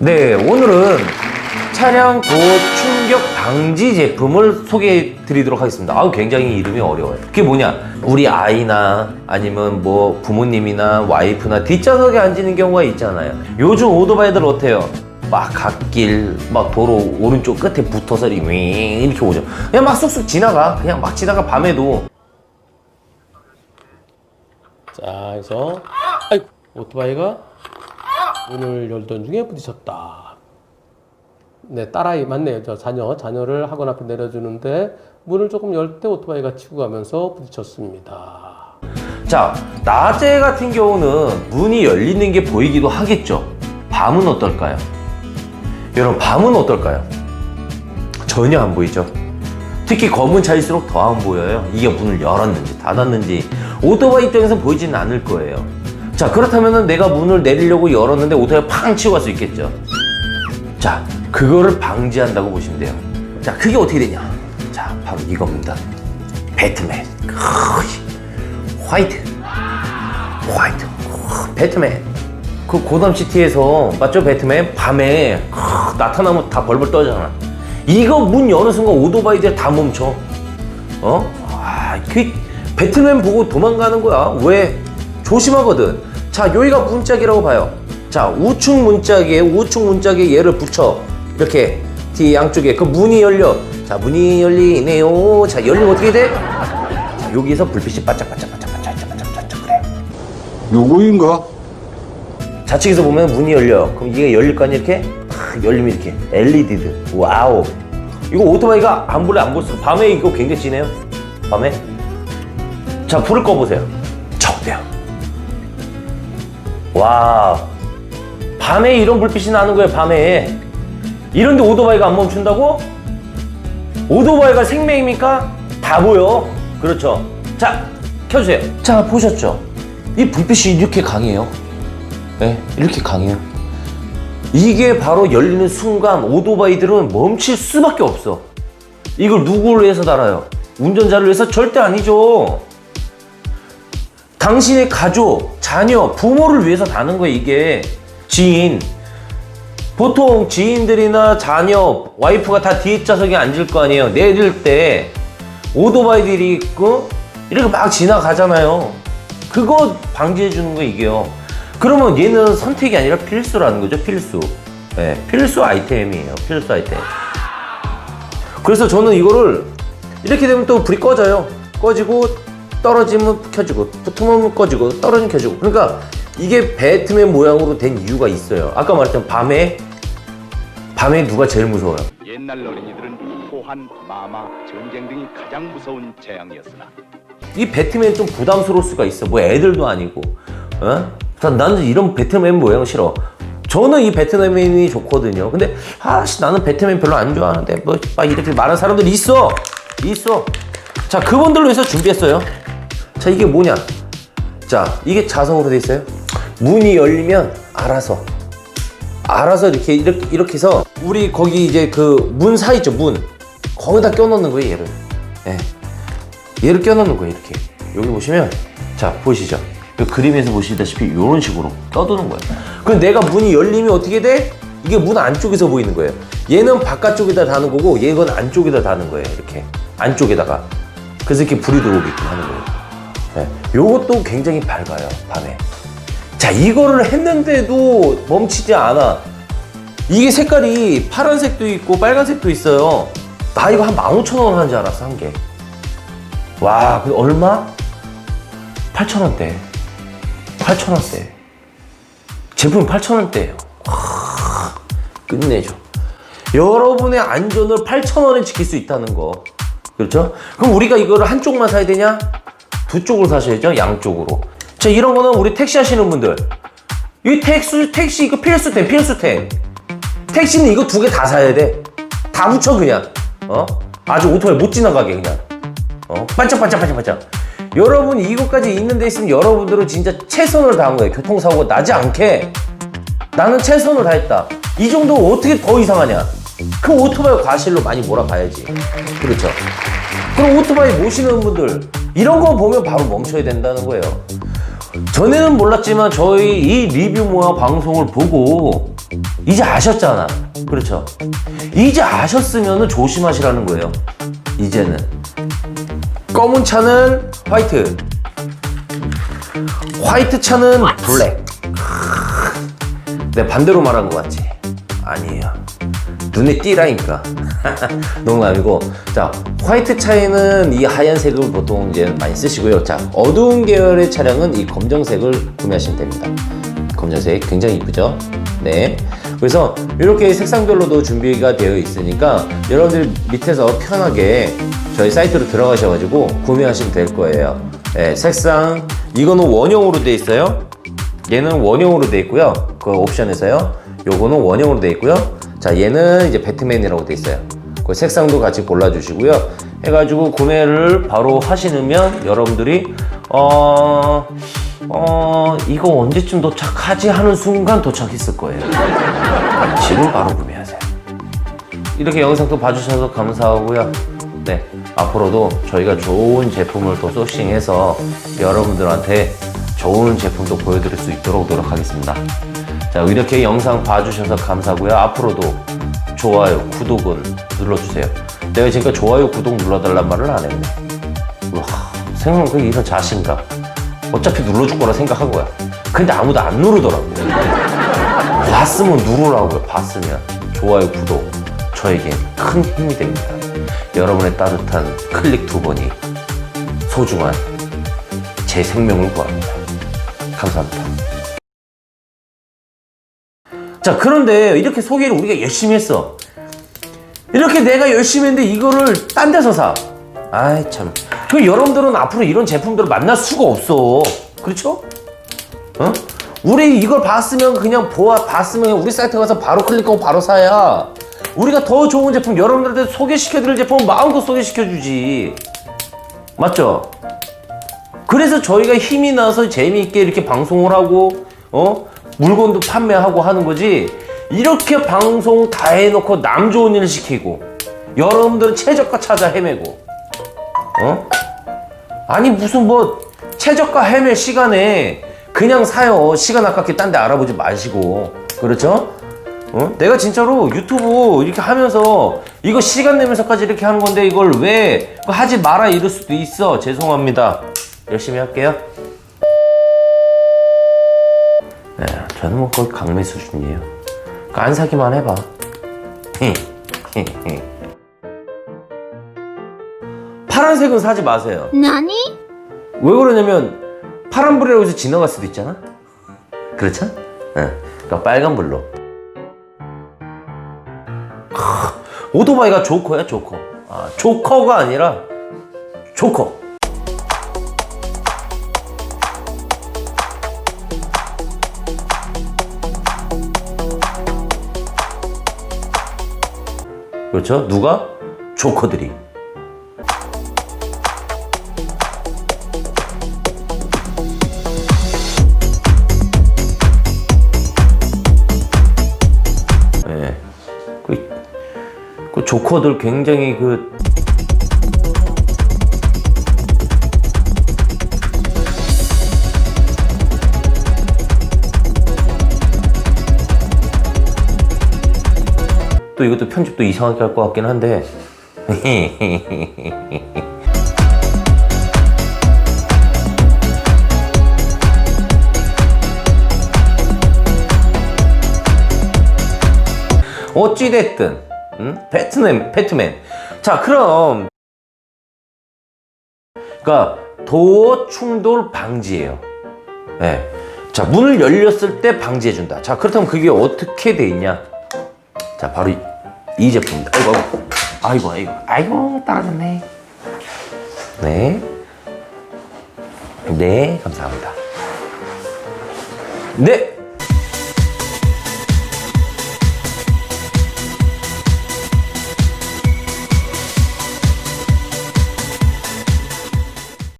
네, 오늘은 차량 도어 충격 방지 제품을 소개해 드리도록 하겠습니다. 아우, 굉장히 이름이 어려워요. 그게 뭐냐? 우리 아이나 아니면 뭐 부모님이나 와이프나 뒷좌석에 앉는 경우가 있잖아요. 요즘 오토바이들 어때요? 막 갓길, 막 도로 오른쪽 끝에 붙어서 윙 이렇게 오죠. 그냥 막 쑥쑥 지나가. 그냥 막 지나가 밤에도. 자, 해서 아이고 오토바이가 문을 열던 중에 부딪혔다. 네, 딸아이 맞네요. 저 자녀 자녀를 학원 앞에 내려주는데 문을 조금 열 때 오토바이가 치고 가면서 부딪혔습니다. 자, 낮에 같은 경우는 문이 열리는 게 보이기도 하겠죠. 밤은 어떨까요? 여러분, 밤은 어떨까요? 전혀 안 보이죠. 특히 검은 차일수록 더 안 보여요. 이게 문을 열었는지 닫았는지 오토바이 입장에서 보이지는 않을 거예요. 자, 그렇다면 내가 문을 내리려고 열었는데 오토바이 팡 치고 갈 수 있겠죠. 자, 그거를 방지한다고 보시면 돼요. 자, 그게 어떻게 되냐? 자, 바로 이겁니다. 배트맨. 화이트. 화이트. 크, 배트맨. 그 고담시티에서 맞죠? 배트맨? 밤에 크, 나타나면 다 벌벌 떠잖아. 이거 문 여는 순간 오토바이들 다 멈춰. 어? 아, 그 배트맨 보고 도망가는 거야. 왜? 조심하거든. 자, 여기가 문짝이라고 봐요. 자, 우측 문짝에 우측 문짝에 얘를 붙여. 이렇게 뒤 양쪽에 그 문이 열려. 자, 문이 열리네요. 자, 열리면 어떻게 돼? 자, 여기서 불빛이 반짝 반짝 반짝 반짝 반짝 반짝 그래. 누구인가? 좌측에서 보면 문이 열려. 그럼 이게 열릴 거 아니야, 이렇게? 탁 열리면 이렇게. LED드. 와우. 이거 오토바이가 안 볼래, 안 볼수 밤에 이거 굉장히 진해요. 밤에. 자, 불을 꺼보세요. 자, 어때요? 와. 밤에 이런 불빛이 나는 거예요, 밤에. 이런데 오토바이가 안 멈춘다고? 오토바이가 생명입니까? 다 보여. 그렇죠. 자, 켜주세요. 자, 보셨죠? 이 불빛이 이렇게 강해요. 네, 이렇게 강해요. 이게 바로 열리는 순간 오토바이들은 멈출 수밖에 없어. 이걸 누구를 위해서 달아요? 운전자를 위해서 절대 아니죠. 당신의 가족, 자녀, 부모를 위해서 다는 거예요, 이게. 지인. 보통 지인들이나 자녀, 와이프가 다 뒷좌석에 앉을 거 아니에요. 내릴 때 오토바이들이 있고 이렇게 막 지나가잖아요. 그거 방지해 주는 거 이게요. 그러면 얘는 선택이 아니라 필수라는 거죠, 필수. 네, 필수 아이템이에요, 필수 아이템. 그래서 저는 이거를 이렇게 되면 또 불이 꺼져요. 꺼지고 떨어지면 켜지고 붙으면 꺼지고 떨어지면 켜지고. 그러니까 이게 배트맨 모양으로 된 이유가 있어요. 아까 말했던 밤에 밤에 누가 제일 무서워요? 옛날 어린이들은 호환, 마마, 전쟁 등이 가장 무서운 재앙이었으나 이 배트맨 좀 부담스러울 수가 있어. 뭐 애들도 아니고. 어? 자, 나는 이런 배트맨 모양 싫어. 저는 이 배트맨이 좋거든요. 근데 아씨 나는 배트맨 별로 안 좋아하는데 뭐막 이렇게 말하는 사람들이 있어. 있어. 자, 그분들을 위해서 준비했어요. 자, 이게 뭐냐? 자, 이게 자석으로 돼 있어요. 문이 열리면 알아서 알아서 이렇게 이렇게 이렇게 해서 우리 거기 이제 그 문 사이 있죠 문. 거기다 껴넣는 거예요 얘를. 예. 얘를 껴넣는 거예요 이렇게. 여기 보시면 자 보이시죠? 그 그림에서 보시다시피 이런 식으로 떠드는 거예요. 그럼 내가 문이 열리면 어떻게 돼? 이게 문 안쪽에서 보이는 거예요. 얘는 바깥쪽에다 다는 거고 얘건 안쪽에다 다는 거예요 이렇게. 안쪽에다가 그래서 이렇게 불이 들어오게끔 하는 거예요. 예. 요것도 굉장히 밝아요 밤에. 자 이거를 했는데도 멈추지 않아. 이게 색깔이 파란색도 있고 빨간색도 있어요. 나 이거 한 15,000원 하는 줄 알았어 한 개 와 그 얼마? 8,000원대. 8,000원대. 제품 8,000원대예요. 끝내줘. 여러분의 안전을 8,000원에 지킬 수 있다는 거 그렇죠? 그럼 우리가 이거를 한쪽만 사야 되냐? 두 쪽을 사셔야죠 양쪽으로. 자 이런 거는 우리 택시 하시는 분들. 이 택시 택시 이거 필수템 필수템. 택시는 이거 두 개 다 사야 돼 다 붙여 그냥. 어? 아주 오토바이 못 지나가게 그냥. 어? 반짝반짝 반짝반짝. 여러분 이것까지 있는 데 있으면 여러분들은 진짜 최선을 다한 거예요. 교통사고가 나지 않게. 나는 최선을 다했다. 이 정도 어떻게 더 이상하냐 그 오토바이 과실로 많이 몰아가야지 그렇죠 그럼 오토바이 모시는 분들 이런 거 보면 바로 멈춰야 된다는 거예요. 전에는 몰랐지만 저희 이 리뷰 모아 방송을 보고 이제 아셨잖아. 그렇죠? 이제 아셨으면 조심하시라는 거예요. 이제는. 검은 차는 화이트. 화이트 차는 블랙. 내 반대로 말한 것 같지? 아니에요. 눈에 띄라니까. 농담이고. 자, 화이트 차에는 이 하얀색을 보통 이제 많이 쓰시고요. 자, 어두운 계열의 차량은 이 검정색을 구매하시면 됩니다. 검정색 굉장히 이쁘죠? 네. 그래서 이렇게 색상별로도 준비가 되어 있으니까 여러분들 밑에서 편하게 저희 사이트로 들어가셔가지고 구매하시면 될 거예요. 네, 색상 이거는 원형으로 되어 있어요. 얘는 원형으로 되어 있고요. 그 옵션에서요. 요거는 원형으로 되어 있고요. 자, 얘는 이제 배트맨이라고 되어 있어요. 그 색상도 같이 골라주시고요. 해가지고 구매를 바로 하시면 여러분들이 어, 어, 이거 언제쯤 도착하지 하는 순간 도착했을 거예요. 지금 바로 구매하세요. 이렇게 영상도 봐주셔서 감사하고요. 네, 앞으로도 저희가 좋은 제품을 또 소싱해서 여러분들한테 좋은 제품도 보여드릴 수 있도록 노력하겠습니다. 자, 이렇게 영상 봐주셔서 감사하고요. 앞으로도 좋아요, 구독은 눌러주세요. 내가 지금까지 좋아요, 구독 눌러달란 말을 안 했네. 와, 생각보다 이런 자신감. 어차피 눌러줄 거라 생각한 거야. 근데 아무도 안 누르더라고요. 봤으면 누르라고요. 봤으면 좋아요, 구독 저에겐 큰 힘이 됩니다. 여러분의 따뜻한 클릭 두 번이 소중한 제 생명을 구합니다. 감사합니다. 자, 그런데 이렇게 소개를 우리가 열심히 했어. 이렇게 내가 열심히 했는데 이거를 딴 데서 사. 아이, 참. 그 여러분들은 앞으로 이런 제품들을 만날 수가 없어. 그렇죠? 어? 우리 이걸 봤으면 그냥 보아 봤으면 우리 사이트 가서 바로 클릭하고 바로 사야. 우리가 더 좋은 제품 여러분들한테 소개시켜드릴 제품 마음껏 소개시켜주지. 맞죠? 그래서 저희가 힘이 나서 재미있게 이렇게 방송을 하고 어 물건도 판매하고 하는 거지. 이렇게 방송 다 해놓고 남 좋은 일 시키고 여러분들은 최저가 찾아 헤매고 어? 아니 무슨 뭐 최저가 헤맬 시간에 그냥 사요. 시간 아깝게 딴 데 알아보지 마시고. 그렇죠? 어? 내가 진짜로 유튜브 이렇게 하면서 이거 시간 내면서까지 이렇게 하는 건데 이걸 왜 하지 마라 이럴 수도 있어. 죄송합니다. 열심히 할게요. 네, 저는 뭐 거의 강매 수준이에요. 그안 사기만 해봐. 파란색은 사지 마세요. 何왜 그러냐면 파란 불이라고 해서 지나갈 수도 있잖아. 그렇죠? 응. 그러니까 빨간 불로. 크, 오토바이가 조커야 조커. 아, 조커가 아니라 조커. 그렇죠? 누가? 조커들이. 예. 그, 그 조커들 굉장히 그 또 이것도 편집도 이상하게 할 것 같긴 한데. 어찌됐든 음? 배트맨 배트맨. 자 그럼. 그러니까 도어 충돌 방지예요. 예. 자 문을 열렸을 때 방지해준다. 자 그렇다면 그게 어떻게 돼 있냐? 자 바로 이, 이 제품입니다. 아이고 아이고. 아이고 아이고. 떨어졌네. 네. 네 감사합니다. 네